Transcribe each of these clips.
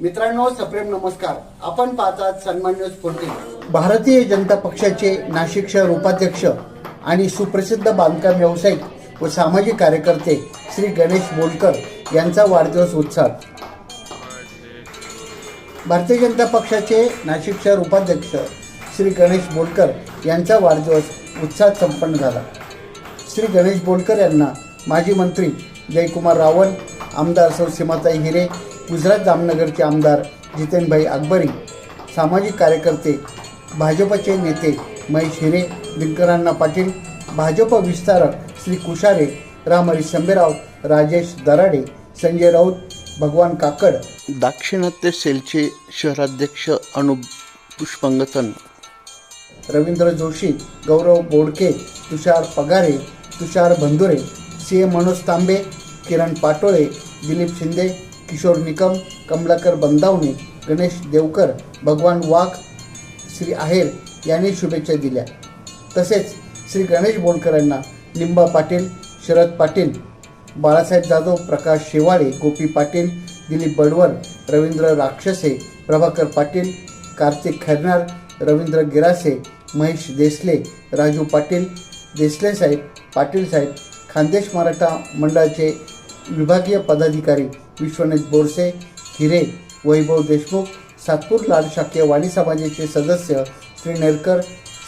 मित्रांनो सप्रेम नमस्कार. आपण पाहतात सन्मान न्यूज फोर्टीन. भारतीय जनता पक्षाचे नाशिक शहर उपाध्यक्ष आणि सुप्रसिद्ध बांधकाम व्यावसायिक व सामाजिक कार्यकर्ते श्री गणेश बोलकर यांचा वाढदिवस उत्साह. भारतीय जनता पक्षाचे नाशिक शहर उपाध्यक्ष श्री गणेश बोलकर यांचा वाढदिवस उत्साहात संपन्न झाला. श्री गणेश बोलकर यांना माजी मंत्री जयकुमार रावल आमदार सौ सीमाताई हिरे गुजरात जामनगरचे आमदार जितेनभाई अकबरी सामाजिक कार्यकर्ते भाजपचे नेते महेश हिरे दिनकरांना पाटील भाजप विस्तारक श्री कुशारे रामहरी संबेराव राजेश दराडे संजय राऊत भगवान काकड. दाक्षिणात्य सेलचे शहराध्यक्ष अनुप पुष्पंगतन. रवींद्र जोशी गौरव बोडके तुषार पगारे तुषार बंधुरे सी ए मनोज तांबे किरण पाटोळे दिलीप शिंदे किशोर निकम कमलाकर बंदावणे गणेश देवकर भगवान वाघ श्री आहेर यांनी शुभेच्छा दिल्या. तसेच श्री गणेश बोणकरांना निंबा पाटील शरद पाटील बाळासाहेब जाधव प्रकाश शेवाळे गोपी पाटील दिलीप बडवर रवींद्र राक्षसे प्रभाकर पाटील कार्तिक खैरनार रवींद्र गिरासे महेश देसले राजू पाटील देसले साहेब पाटील साहेब खानदेश मराठा मंडळाचे विभागीय पदाधिकारी विश्वनाथ बोरसे हिरे वैभव देशमुख सातपूर लाल शाकीय वाणी समाजाचे सदस्य श्री नेरकर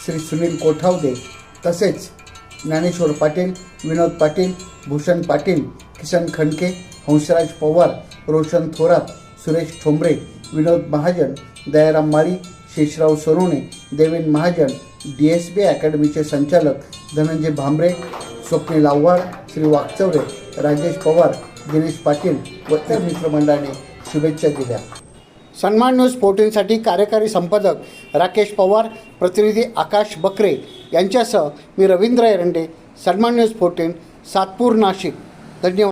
श्री सुनील कोठावदे तसेच Dnyaneshwar Patil Vinod Patil Bhushan Patil Kisan Khandke Hansraj Pawar Roshan Thorat Suresh Thombre Vinod Mahajan Dayaram Mali Sheshrao Sonawane Deven Mahajan D S B अकॅडमीचे संचालक धनंजय भांबरे स्वप्नील आव्हाड श्री वागचौरे राजेश पवार दिनेश पाटील व इतर मित्रमंडळाने शुभेच्छा दिल्या. सन्मान न्यूज फोर्टीनसाठी कार्यकारी संपादक राकेश पवार प्रतिनिधी आकाश बकरे यांच्यासह मी रवींद्र एरंडे सन्मान न्यूज फोर्टीन सातपूर नाशिक. धन्यवाद.